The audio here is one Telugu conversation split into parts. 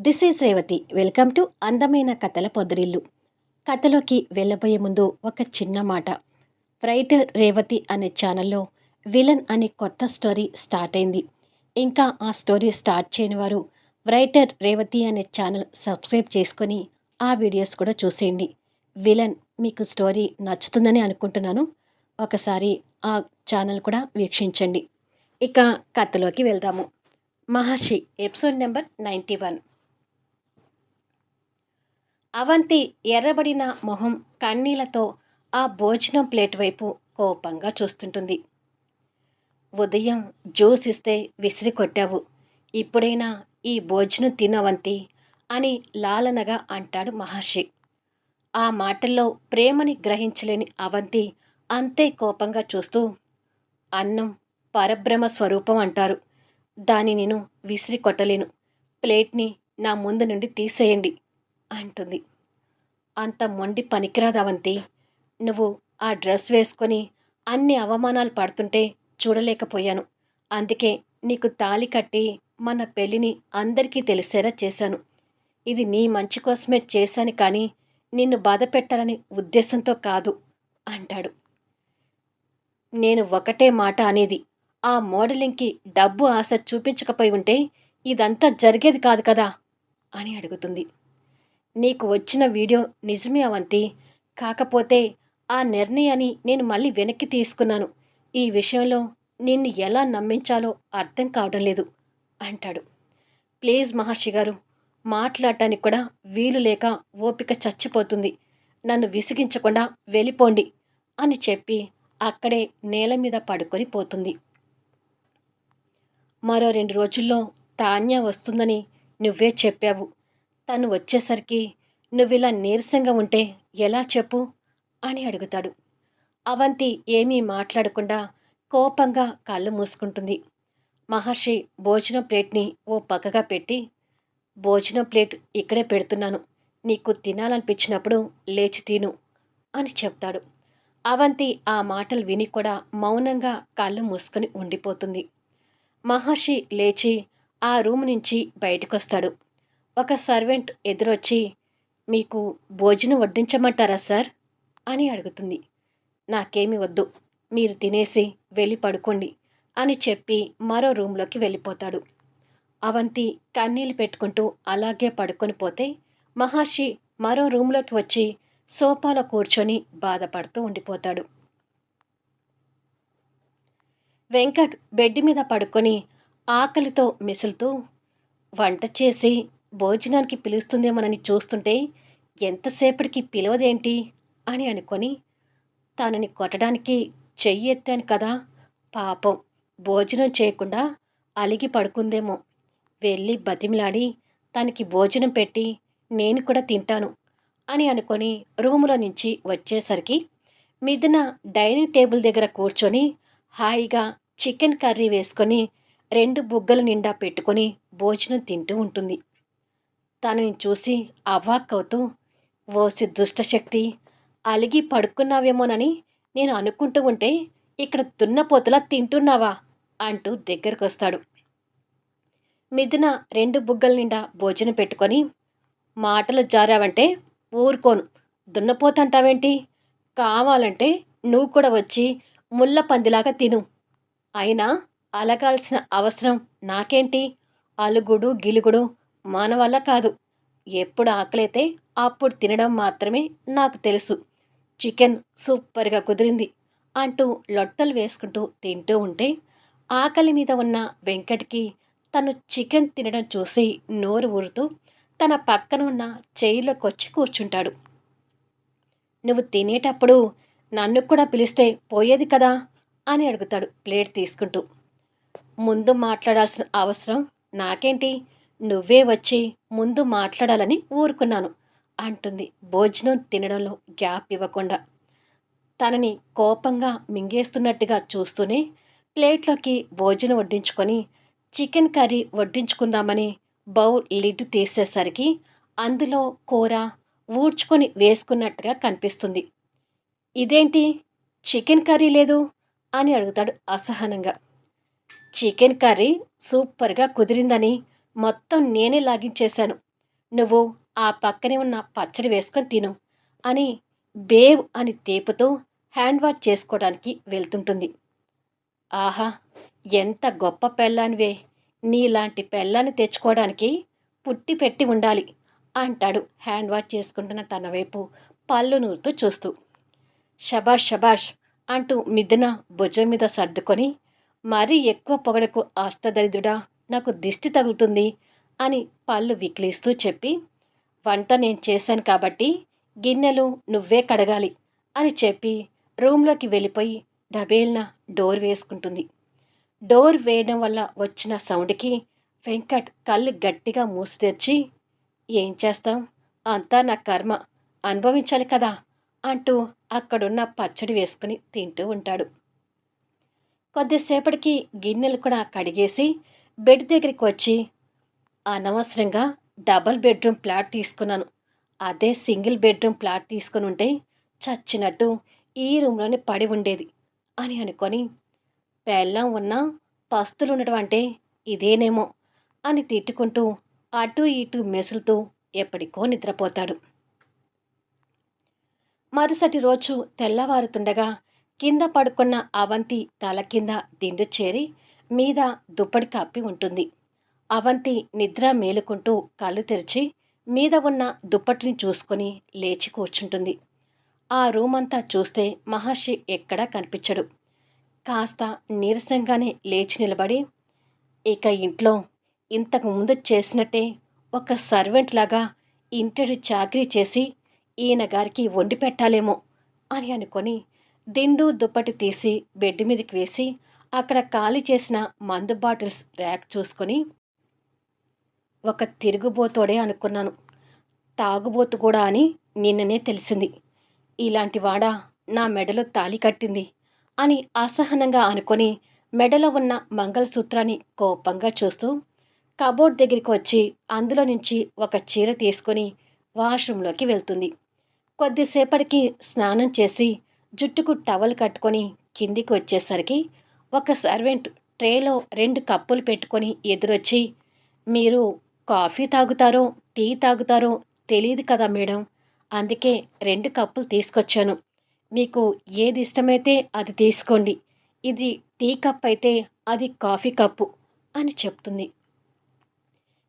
This is Revathi welcome to అందమైన కథల పొదరిల్లు కథలోకి వెళ్ళబోయే ముందు ఒక చిన్న మాట రైటర్ రేవతి అనే ఛానల్లో విలన్ అనే కొత్త స్టోరీ స్టార్ట్ అయింది ఇంకా ఆ స్టోరీ స్టార్ట్ చేయని వారు రైటర్ రేవతి అనే ఛానల్ సబ్స్క్రైబ్ చేసుకొని ఆ వీడియోస్ కూడా చూసేయండి విలన్ మీకు స్టోరీ నచ్చుతుందని అనుకుంటున్నాను ఒకసారి ఆ ఛానల్ కూడా వీక్షించండి ఇక కథలోకి వెళ్దాము Maharshi episode number ninety one Avanthi ఎర్రబడిన మొహం కన్నీళ్ళతో ఆ భోజనం ప్లేట్ వైపు కోపంగా చూస్తుంటుంది. ఉదయం జ్యూస్ ఇస్తే విసిరి కొట్టావు. ఇప్పుడైనా ఈ భోజనం తినవంతి అని లాలనగా అంటాడు మహర్షి. ఆ మాటల్లో ప్రేమని గ్రహించలేని అవంతి అంతే కోపంగా చూస్తూ అన్నం పరబ్రహ్మ స్వరూపం అంటారు. దాన్ని నేను విసిరి కొట్టలేను. ప్లేట్ని నా ముందు నుండి తీసేయండి. అంటుంది. అంత మొండి పనికిరాదవంతి. నువ్వు ఆ డ్రెస్ వేసుకొని అన్ని అవమానాలు పడుతుంటే చూడలేకపోయాను. అందుకే నీకు తాలి కట్టి మన పెళ్ళిని అందరికీ తెలిసేలా చేశాను. ఇది నీ మంచి కోసమే చేశాను కానీ నిన్ను బాధ పెట్టాలని ఉద్దేశంతో కాదు అంటాడు. నేను ఒకటే మాట అనేది ఆ మోడలింగ్కి డబ్బు ఆశ చూపించకపోయి ఉంటే ఇదంతా జరిగేది కాదు కదా అని అడుగుతుంది. నీకు వచ్చిన వీడియో నిజమే అవంతి. కాకపోతే ఆ నిర్ణయాన్ని నేను మళ్ళీ వెనక్కి తీసుకున్నాను. ఈ విషయంలో నిన్ను ఎలా నమ్మించాలో అర్థం కావడం లేదు అంటాడు. ప్లీజ్ మహర్షి గారు మాట్లాడటానికి కూడా వీలు లేక ఓపిక చచ్చిపోతుంది. నన్ను విసిగించకుండా వెళ్ళిపోండి అని చెప్పి అక్కడే నేల మీద పడుకొని పోతుంది. మరో రెండు రోజుల్లో తాన్య వస్తుందని నువ్వే చెప్పావు. తను వచ్చేసరికి నువ్విలా నీరసంగా ఉంటే ఎలా చెప్పు? అని అడుగుతాడు. అవంతి ఏమీ మాట్లాడకుండా కోపంగా కళ్ళు మూసుకుంటుంది. మహర్షి భోజనం ప్లేట్ని ఓ పక్కగా పెట్టి భోజనం ప్లేట్ ఇక్కడే పెడుతున్నాను. నీకు తినాలనిపించినప్పుడు లేచి తిను అని చెప్తాడు. అవంతి ఆ మాటలు విని కూడా మౌనంగా కళ్ళు మూసుకొని ఉండిపోతుంది. మహర్షి లేచి ఆ రూమ్ నుంచి బయటకొస్తాడు. ఒక సర్వెంట్ ఎదురొచ్చి మీకు భోజనం వడ్డించమంటారా సార్? అని అడుగుతుంది. నాకేమి వద్దు. మీరు తినేసి వెళ్ళి పడుకోండి అని చెప్పి మరో రూమ్లోకి వెళ్ళిపోతాడు. అవంతి కన్నీళ్ళు పెట్టుకుంటూ అలాగే పడుకొని పోతే మహర్షి మరో రూమ్లోకి వచ్చి సోఫాలో కూర్చొని బాధపడుతూ ఉండిపోతాడు. వెంకట్ బెడ్ మీద పడుకొని ఆకలితో మిసులుతూ వంట చేసి భోజనానికి పిలుస్తుందేమోనని చూస్తుంటే ఎంతసేపటికి పిలవదేంటి? అని అనుకొని తనని కొట్టడానికి చెయ్యి ఎత్తాను కదా పాపం భోజనం చేయకుండా అలిగి పడుకుందేమో. వెళ్ళి బతిమిలాడి తనకి భోజనం పెట్టి నేను కూడా తింటాను అని అనుకొని రూములో నుంచి వచ్చేసరికి మిథున డైనింగ్ టేబుల్ దగ్గర కూర్చొని హాయిగా చికెన్ కర్రీ వేసుకొని రెండు బుగ్గల నిండా పెట్టుకొని భోజనం తింటూ ఉంటుంది. తనని చూసి అవాక్కవుతూ ఓసి దుష్టశక్తి అలిగి పడుకున్నావేమోనని నేను అనుకుంటూ ఉంటే ఇక్కడ దున్నపోతులా తింటున్నావా? అంటూ దగ్గరకు వస్తాడు మిథున రెండు బుగ్గల నిండా భోజనం పెట్టుకొని మాటలు జారావంటే ఊరుకోను. దున్నపోతంటావేంటి? కావాలంటే నువ్వు కూడా వచ్చి ముళ్ళ పందిలాగా తిను. అయినా అలగాల్సిన అవసరం నాకేంటి? అలుగుడు గిలుగుడు మన వల్ల కాదు. ఎప్పుడు ఆకలైతే అప్పుడు తినడం మాత్రమే నాకు తెలుసు. చికెన్ సూపర్గా కుదిరింది అంటూ లొట్టలు వేసుకుంటూ తింటూ ఉంటే ఆకలి మీద ఉన్న వెంకట్కి తను చికెన్ తినడం చూసి నోరు ఊరుతూ తన పక్కన ఉన్న చైర్లోకి వచ్చి కూర్చుంటాడు. నువ్వు తినేటప్పుడు నన్ను కూడా పిలిస్తే పోయేది కదా? అని అడుగుతాడు ప్లేట్ తీసుకుంటూ. ముందు మాట్లాడాల్సిన అవసరం నాకేంటి? నువ్వే వచ్చి ముందు మాట్లాడాలని ఊరుకున్నాను అంటుంది భోజనం తినడంలో గ్యాప్ ఇవ్వకుండా. తనని కోపంగా మింగేస్తున్నట్టుగా చూస్తూనే ప్లేట్లోకి భోజనం వడ్డించుకొని చికెన్ కర్రీ వడ్డించుకుందామని బౌల్ లిడ్ తీసేసరికి అందులో కూర ఊడ్చుకొని వేసుకున్నట్టుగా కనిపిస్తుంది. ఇదేంటి? చికెన్ కర్రీ లేదు? అని అడుగుతాడు అసహనంగా. చికెన్ కర్రీ సూపర్గా కుదిరిందని మొత్తం నేనే లాగించేశాను. నువ్వు ఆ పక్కనే ఉన్న పచ్చడి వేసుకొని తిను అని బేవ్ అని తేపుతో హ్యాండ్ వాష్ చేసుకోవడానికి వెళ్తుంటుంది. ఆహా ఎంత గొప్ప పెళ్ళానివే. నీలాంటి పెళ్ళాన్ని తెచ్చుకోవడానికి పుట్టి పెట్టి ఉండాలి అంటాడు హ్యాండ్ వాష్ చేసుకుంటున్న తన వైపు పళ్ళు నూరుతూ చూస్తూ. షబాష్ షబాష్ అంటూ మిథున భుజం మీద సర్దుకొని మరీ ఎక్కువ పొగడకు అష్టదరిద్రుడా నాకు దిష్టి తగులుతుంది అని పళ్ళు వికిలిస్తూ చెప్పి వంట నేను చేశాను కాబట్టి గిన్నెలు నువ్వే కడగాలి అని చెప్పి రూమ్లోకి వెళ్ళిపోయి డబేల్న డోర్ వేసుకుంటుంది. డోర్ వేయడం వల్ల వచ్చిన సౌండ్కి వెంకట్ కళ్ళు గట్టిగా మూసి తెచ్చి ఏం చేస్తాం? అంతా నా కర్మ. అనుభవించాలి కదా అంటూ అక్కడున్న పచ్చడి వేసుకుని తింటూ ఉంటాడు. కొద్దిసేపటికి గిన్నెలు కూడా కడిగేసి బెడ్ దగ్గరికి వచ్చి అనవసరంగా డబల్ బెడ్రూమ్ ప్లాట్ తీసుకున్నాను. అదే సింగిల్ బెడ్రూమ్ ప్లాట్ తీసుకుని ఉంటే చచ్చినట్టు ఈ రూమ్లోనే పడి ఉండేది అని అనుకొని పెళ్ళం ఉన్న పస్తులు ఉండటం అంటే ఇదేనేమో అని తిట్టుకుంటూ అటు ఇటు మెసులుతూ ఎప్పటికో నిద్రపోతాడు. మరుసటి రోజు తెల్లవారుతుండగా కింద పడుకున్న అవంతి తల కింద దిండు చేరి మీద దుప్పటి కప్పి ఉంటుంది. అవంతి నిద్ర మేలుకుంటూ కళ్ళు తెరిచి మీద ఉన్న దుప్పటిని చూసుకొని లేచి కూర్చుంటుంది. ఆ రూమ్ అంతా చూస్తే మహర్షి ఎక్కడా కనిపించడు. కాస్త నీరసంగానే లేచి నిలబడి ఇక ఇంట్లో ఇంతకు ముందు చేసినట్టే ఒక సర్వెంట్ లాగా ఇంటడు చాకరీ చేసి ఈయన గారికి వండి పెట్టాలేమో అని అనుకొని దిండు దుప్పటి తీసి బెడ్ మీదకి వేసి అక్కడ ఖాళీ చేసిన మందు బాటిల్స్ ర్యాక్ చూసుకొని ఒక తిరుగుబోతోడే అనుకున్నాను. తాగుబోతు కూడా అని నిన్ననే తెలిసింది. ఇలాంటి వాడ నా మెడలో తాలి కట్టింది అని అసహనంగా అనుకొని మెడలో ఉన్న మంగళసూత్రాన్ని కోపంగా చూస్తూ కబోర్డ్ దగ్గరికి వచ్చి అందులో నుంచి ఒక చీర తీసుకొని వాష్రూంలోకి వెళ్తుంది. కొద్దిసేపటికి స్నానం చేసి జుట్టుకు టవల్ కట్టుకొని కిందికి వచ్చేసరికి ఒక సర్వెంట్ ట్రేలో రెండు కప్పులు పెట్టుకొని ఎదురొచ్చి మీరు కాఫీ తాగుతారో టీ తాగుతారో తెలియదు కదా మేడం. అందుకే రెండు కప్పులు తీసుకొచ్చాను. మీకు ఏది ఇష్టమైతే అది తీసుకోండి. ఇది టీ కప్ అయితే అది కాఫీ కప్పు అని చెప్తుంది.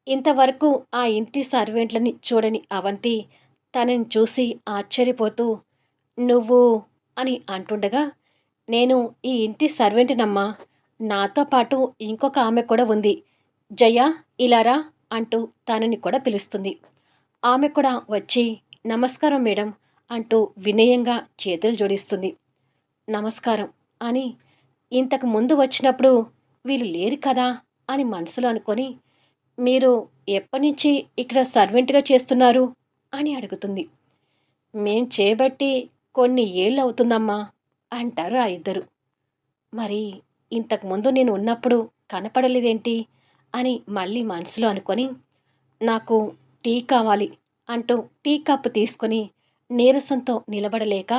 ఇంతవరకు ఆ ఇంటి సర్వెంట్లని చూడని అవంతి తనని చూసి ఆశ్చర్యపోతూ నువ్వు అని అంటుండగా నేను ఈ ఇంటి సర్వెంట్నమ్మా. నాతో పాటు ఇంకొక ఆమె కూడా ఉంది. జయ ఇలారా అంటూ తనని కూడా పిలుస్తుంది. ఆమె కూడా వచ్చి నమస్కారం మేడం అంటూ వినయంగా చేతులు జోడిస్తుంది. నమస్కారం అని ఇంతకు ముందు వచ్చినప్పుడు వీళ్ళు లేరు కదా అని మనసులో అనుకొని మీరు ఎప్పటి నుంచి ఇక్కడ సర్వెంట్గా చేస్తున్నారు అని అడుగుతుంది. మేం చేయబట్టి కొన్ని ఏళ్ళు అవుతుందమ్మా. అంటారు ఆ ఇద్దరు. మరి ఇంతకుముందు నేను ఉన్నప్పుడు కనపడలేదేంటి? అని మళ్ళీ మనసులో అనుకొని నాకు టీ కావాలి అంటూ టీ కప్పు తీసుకొని నీరసంతో నిలబడలేక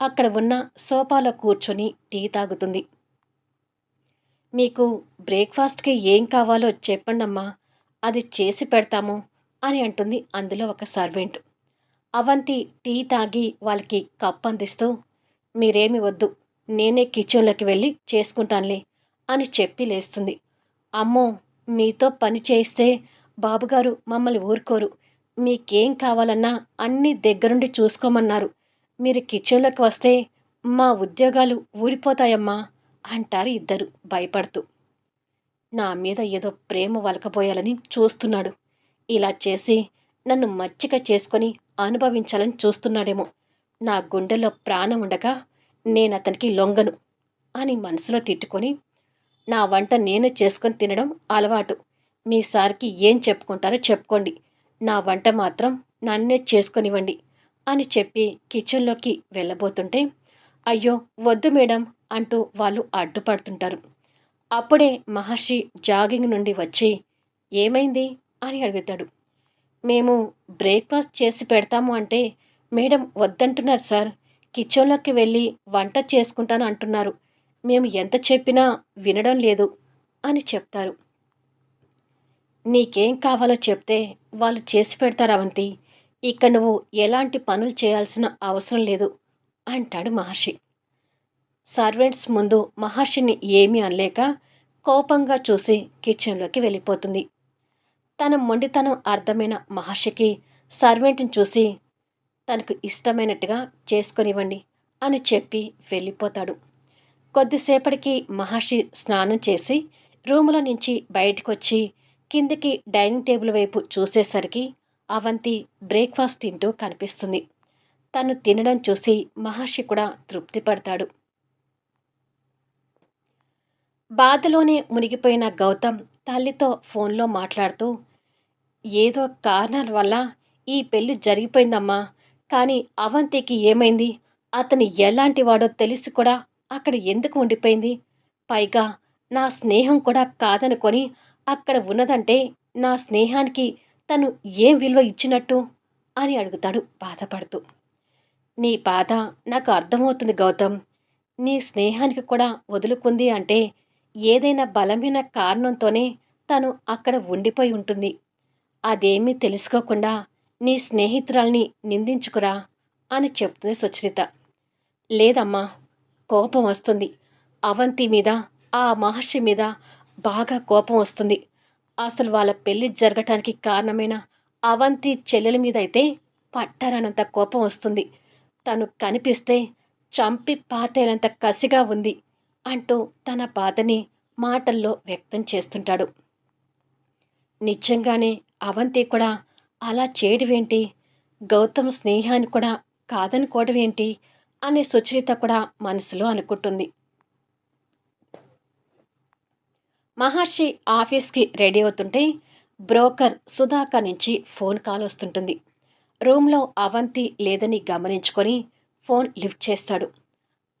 అక్కడ ఉన్న సోఫాలో కూర్చొని టీ తాగుతుంది. మీకు బ్రేక్ఫాస్ట్కి ఏం కావాలో చెప్పండమ్మా అది చేసి పెడతాము అని అంటుంది అందులో ఒక సర్వెంట్. అవంతి టీ తాగి వాళ్ళకి కప్ అందిస్తూ మీరేమి వద్దు. నేనే కిచెన్లోకి వెళ్ళి చేసుకుంటానులే అని చెప్పి లేస్తుంది. అమ్మో మీతో పని చేయిస్తే బాబుగారు మమ్మల్ని ఊరుకోరు. మీకేం కావాలన్నా అన్నీ దగ్గరుండి చూసుకోమన్నారు. మీరు కిచెన్లోకి వస్తే మా ఉద్యోగాలు ఊడిపోతాయమ్మా అంటారు ఇద్దరు భయపడుతూ. నా మీద ఏదో ప్రేమ వలకపోయాలని చూస్తున్నాడు. ఇలా చేసి నన్ను మచ్చిక చేసుకొని అనుభవించాలని చూస్తున్నాడేమో. నా గుండెలో ప్రాణం ఉండగా నేను అతనికి లొంగను అని మనసులో తిట్టుకొని నా వంట నేను చేసుకొని తినడం అలవాటు. మీ సార్కి ఏం చెప్పుకుంటారో చెప్పుకోండి. నా వంట మాత్రం నన్నే చేసుకొనివ్వండి అని చెప్పి కిచెన్లోకి వెళ్ళబోతుంటే అయ్యో వద్దు మేడం అంటూ వాళ్ళు అడ్డుపడుతుంటారు. అప్పుడే మహర్షి జాగింగ్ నుండి వచ్చి ఏమైంది? అని అడుగుతాడు. మేము బ్రేక్ఫాస్ట్ చేసి పెడతాము అంటే మేడం వద్దంటున్నారు సార్. కిచెన్లోకి వెళ్ళి వంట చేసుకుంటాను అంటున్నారు. మేము ఎంత చెప్పినా వినడం లేదు అని చెప్తారు. నీకేం కావాలో చెప్తే వాళ్ళు చేసి పెడతారు అవంతి. ఇక్కడ నువ్వు ఎలాంటి పనులు చేయాల్సిన అవసరం లేదు అంటాడు మహర్షి. సర్వెంట్స్ ముందు మహర్షిని ఏమీ అనలేక కోపంగా చూసి కిచెన్లోకి వెళ్ళిపోతుంది. తన మొండితనం అర్థమైన మహర్షికి సర్వెంట్ని చూసి తనకు ఇష్టమైనట్టుగా చేసుకొనివ్వండి అని చెప్పి వెళ్ళిపోతాడు. కొద్దిసేపటికి మహర్షి స్నానం చేసి రూములో నుంచి బయటకు వచ్చి కిందికి డైనింగ్ టేబుల్ వైపు చూసేసరికి అవంతి బ్రేక్ఫాస్ట్ తింటూ కనిపిస్తుంది. తను తినడం చూసి మహర్షి కూడా తృప్తి పడతాడు బాధలోనే మునిగిపోయిన గౌతమ్ తల్లితో ఫోన్లో మాట్లాడుతూ ఏదో కారణాల వల్ల ఈ పెళ్ళి జరిగిపోయిందమ్మా. కానీ అవంతికి ఏమైంది? అతను ఎలాంటి వాడో తెలిసి కూడా అక్కడ ఎందుకు ఉండిపోయింది? పైగా నా స్నేహం కూడా కాదనుకొని అక్కడ ఉన్నదంటే నా స్నేహానికి తను ఏం విలువ ఇచ్చినట్టు? అని అడుగుతాడు బాధపడుతూ. నీ బాధ నాకు అర్థమవుతుంది గౌతమ్. నీ స్నేహానికి కూడా వదులుకుంది అంటే ఏదైనా బలమైన కారణంతోనే తను అక్కడ ఉండిపోయి ఉంటుంది. అదేమీ తెలుసుకోకుండా నీ స్నేహితురాల్ని నిందించుకురా అని చెప్తుంది సుచరిత. లేదమ్మా కోపం వస్తుంది. అవంతి మీద ఆ మహర్షి మీద బాగా కోపం వస్తుంది. అసలు వాళ్ళ పెళ్ళి జరగటానికి కారణమైన అవంతి చెల్లెల మీద అయితే పట్టరానంత కోపం వస్తుంది. తను కనిపిస్తే చంపి పాతేనంత కసిగా ఉంది అంటూ తన బాధని మాటల్లో వ్యక్తం చేస్తుంటాడు. నిజంగానే అవంతి కూడా అలా చేయడమేంటి? గౌతమ్ స్నేహాన్ని కూడా కాదనుకోవడం ఏంటి అనే సుచరిత కూడా మనసులో అనుకుంటుంది. మహర్షి ఆఫీస్కి రెడీ అవుతుంటే బ్రోకర్ సుధాకర్ నుంచి ఫోన్ కాల్ వస్తుంటుంది. రూమ్లో అవంతి లేదని గమనించుకొని ఫోన్ లిఫ్ట్ చేస్తాడు.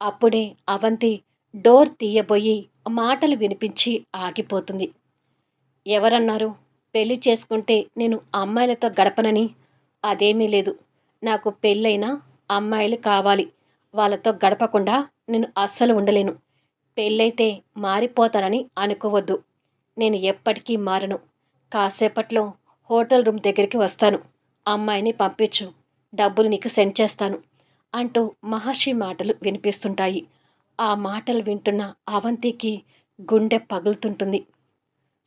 అప్పుడే అవంతి డోర్ తీయబోయి మాటలు వినిపించి ఆగిపోతుంది. ఎవరన్నారు? పెళ్ళి చేసుకుంటే నేను అమ్మాయిలతో గడపనని? అదేమీ లేదు. నాకు పెళ్ళైనా అమ్మాయిలు కావాలి. వాళ్ళతో గడపకుండా నేను అస్సలు ఉండలేను. పెళ్ళైతే మారిపోతానని అనుకోవద్దు. నేను ఎప్పటికీ మారను. కాసేపట్లో హోటల్ రూమ్ దగ్గరికి వస్తాను. అమ్మాయిని పంపించు. డబ్బులు నీకు సెండ్ చేస్తాను. అంటూ మహర్షి మాటలు వినిపిస్తుంటాయి. ఆ మాటలు వింటున్న అవంతికి గుండె పగులుతుంటుంది.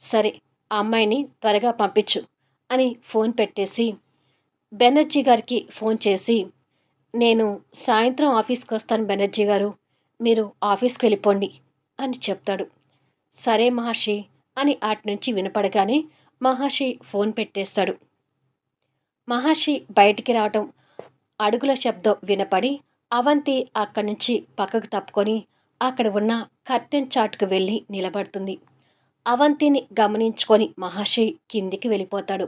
సరే ఆ అమ్మాయిని త్వరగా పంపించు అని ఫోన్ పెట్టేసి బెనర్జీ గారికి ఫోన్ చేసి నేను సాయంత్రం ఆఫీస్కి వస్తాను బెనర్జీ గారు మీరు ఆఫీస్కి వెళ్ళిపోండి అని చెప్తాడు. సరే మహర్షి అని అటు నుంచి వినపడగానే మహర్షి ఫోన్ పెట్టేస్తాడు. మహర్షి బయటికి రావటం అడుగుల శబ్దం వినపడి అవంతి అక్కడి నుంచి పక్కకు తప్పుకొని అక్కడ ఉన్న కర్టెన్ చాటుకు వెళ్ళి నిలబడుతుంది. అవంతిని గమనించుకొని మహర్షి కిందికి వెళ్ళిపోతాడు.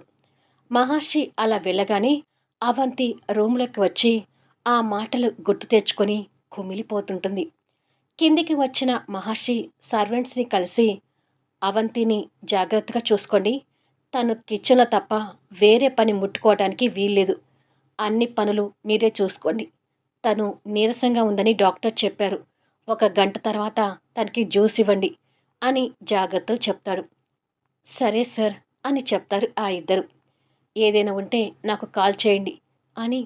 మహర్షి అలా వెళ్ళగానే అవంతి రూమ్లోకి వచ్చి ఆ మాటలు గుర్తు తెచ్చుకొని కుమిలిపోతుంటుంది. కిందికి వచ్చిన మహర్షి సర్వెంట్స్ని కలిసి అవంతిని జాగ్రత్తగా చూసుకోండి. తను కిచెన్లో తప్ప వేరే పని ముట్టుకోవడానికి వీల్లేదు. అన్ని పనులు మీరే చూసుకోండి. తను నీరసంగా ఉందని డాక్టర్ చెప్పారు. ఒక గంట తర్వాత తనకి జ్యూస్ ఇవ్వండి. అని జాగ్రత్తలు చెప్తాడు. సరే సార్ అని చెప్తారు ఆ ఇద్దరు. ఏదైనా ఉంటే నాకు కాల్ చేయండి అని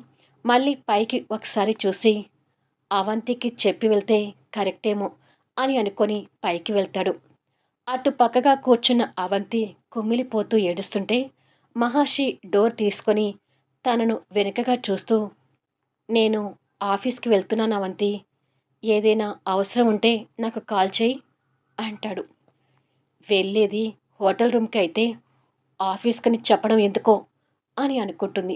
మళ్ళీ పైకి ఒకసారి చూసి అవంతికి చెప్పి వెళ్తే కరెక్టేమో అని అనుకొని పైకి వెళ్తాడు. అటు పక్కగా కూర్చున్న అవంతి కుమ్మిలిపోతూ ఏడుస్తుంటే మహర్షి డోర్ తీసుకొని తనను వెనుకగా చూస్తూ నేను ఆఫీస్కి వెళ్తున్నాను అవంతి. ఏదైనా అవసరం ఉంటే నాకు కాల్ చేయి. అంటాడు. వెళ్ళేది హోటల్ రూమ్కి అయితే ఆఫీస్కని చెప్పడం ఎందుకో అని అనుకుంటుంది.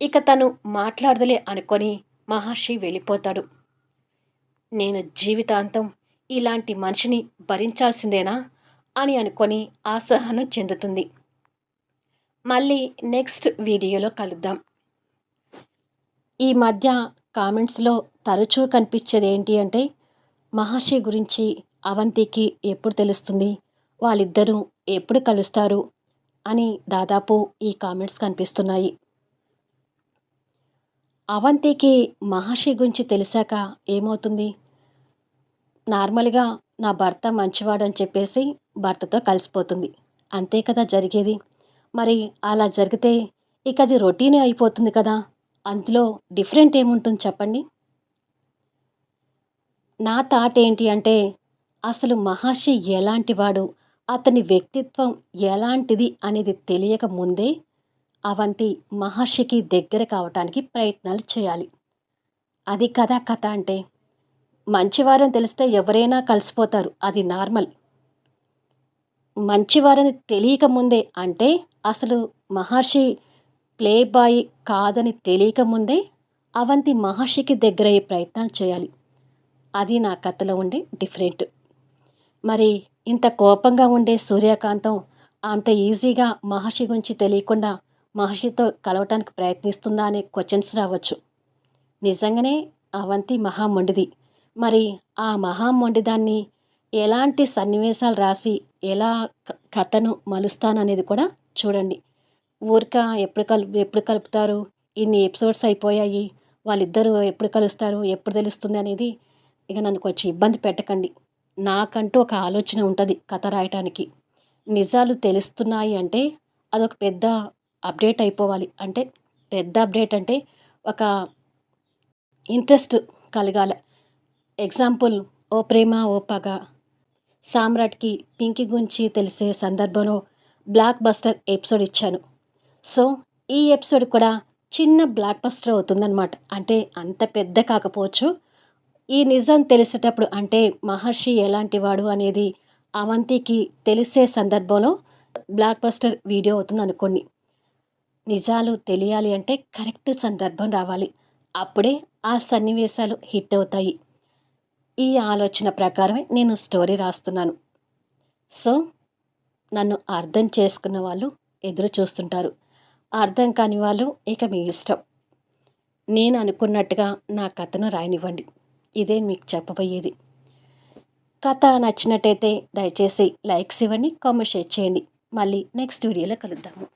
ఇక తను మాట్లాడదలే అనుకొని మహర్షి వెళ్ళిపోతాడు. నేను జీవితాంతం ఇలాంటి మనిషిని భరించాల్సిందేనా అని అనుకొని అసహనం చెందుతుంది. మళ్ళీ నెక్స్ట్ వీడియోలో కలుద్దాం. ఈ మధ్య కామెంట్స్లో తరచూ కనిపించేది ఏంటి అంటే మహర్షి గురించి అవంతికి ఎప్పుడు తెలుస్తుంది? వాళ్ళిద్దరూ ఎప్పుడు కలుస్తారు? అని దాదాపు ఈ కామెంట్స్ కనిపిస్తున్నాయి. అవంతికి మహర్షి గురించి తెలిసాక ఏమవుతుంది? నార్మల్గా నా భర్త మంచివాడని చెప్పేసి భర్తతో కలిసిపోతుంది. అంతే కదా జరిగేది? మరి అలా జరిగితే ఇక అది రొటీనే అయిపోతుంది కదా? అందులో డిఫరెంట్ ఏముంటుంది చెప్పండి? నా థాట్ ఏంటి అంటే అసలు మహర్షి ఎలాంటివాడు? అతని వ్యక్తిత్వం ఎలాంటిది అనేది తెలియక ముందే అవంతి మహర్షికి దగ్గర కావటానికి ప్రయత్నాలు చేయాలి. అది కదా కథ అంటే. మంచివారని తెలిస్తే ఎవరైనా కలిసిపోతారు. అది నార్మల్. మంచివారని తెలియక ముందే అంటే అసలు మహర్షి ప్లే బాయ్ కాదని తెలియక ముందే అవంతి మహర్షికి దగ్గరయ్యే ప్రయత్నాలు చేయాలి. అది నా కథలో ఉండే డిఫరెంట్. మరి ఇంత కోపంగా ఉండే సూర్యకాంతం అంత ఈజీగా మహర్షి గురించి తెలియకుండా మహర్షితో కలవటానికి ప్రయత్నిస్తుందా అనే క్వశ్చన్స్ రావచ్చు. నిజంగానే అవంతి మహామొండిది మరి ఆ మహామొండిదాన్ని ఎలాంటి సన్నివేశాలు రాసి ఎలా కథను మలుస్తాననేది కూడా చూడండి. ఊరిక ఎప్పుడు కలుపు ఎప్పుడు కలుపుతారు? ఇన్ని ఎపిసోడ్స్ అయిపోయాయి. వాళ్ళిద్దరూ ఎప్పుడు కలుస్తారు? ఎప్పుడు తెలుస్తుంది అనేది ఇక నన్ను కొంచెం ఇబ్బంది పెట్టకండి. నాకంటూ ఒక ఆలోచన ఉంటుంది కథ రాయటానికి. నిజాలు తెలుస్తున్నాయి అంటే అదొక పెద్ద అప్డేట్ అయిపోవాలి. అంటే పెద్ద అప్డేట్ అంటే ఒక ఇంట్రెస్ట్ కలగాల. ఎగ్జాంపుల్ ఓ ప్రేమ ఓ పగ. సామ్రాట్కి పింకి గురించి తెలిసే సందర్భంలో బ్లాక్ బస్టర్ ఎపిసోడ్ ఇచ్చాను. సో ఈ ఎపిసోడ్ కూడా చిన్న బ్లాక్ బస్టర్ అవుతుందన్నమాట. అంటే అంత పెద్ద కాకపోవచ్చు ఈ నిజం తెలిసేటప్పుడు అంటే మహర్షి ఎలాంటి వాడు అనేది అవంతికి తెలిసే సందర్భంలో బ్లాక్ బస్టర్ వీడియో అవుతుంది అనుకోండి. నిజాలు తెలియాలి అంటే కరెక్ట్ సందర్భం రావాలి. అప్పుడే ఆ సన్నివేశాలు హిట్ అవుతాయి. ఈ ఆలోచన ప్రకారమే నేను స్టోరీ రాస్తున్నాను. సో నన్ను అర్థం చేసుకున్న వాళ్ళు ఎదురు చూస్తుంటారు. అర్థం కాని వాళ్ళు ఇక మీ ఇష్టం. నేను అనుకున్నట్టుగా నా కథను రాయనివ్వండి. ఇదే మీకు చెప్పబోయేది. కథ నచ్చినట్టయితే దయచేసి లైక్స్ ఇవ్వండి కామెంట్ షేర్ చేయండి. మళ్ళీ నెక్స్ట్ వీడియోలో కలుద్దాము.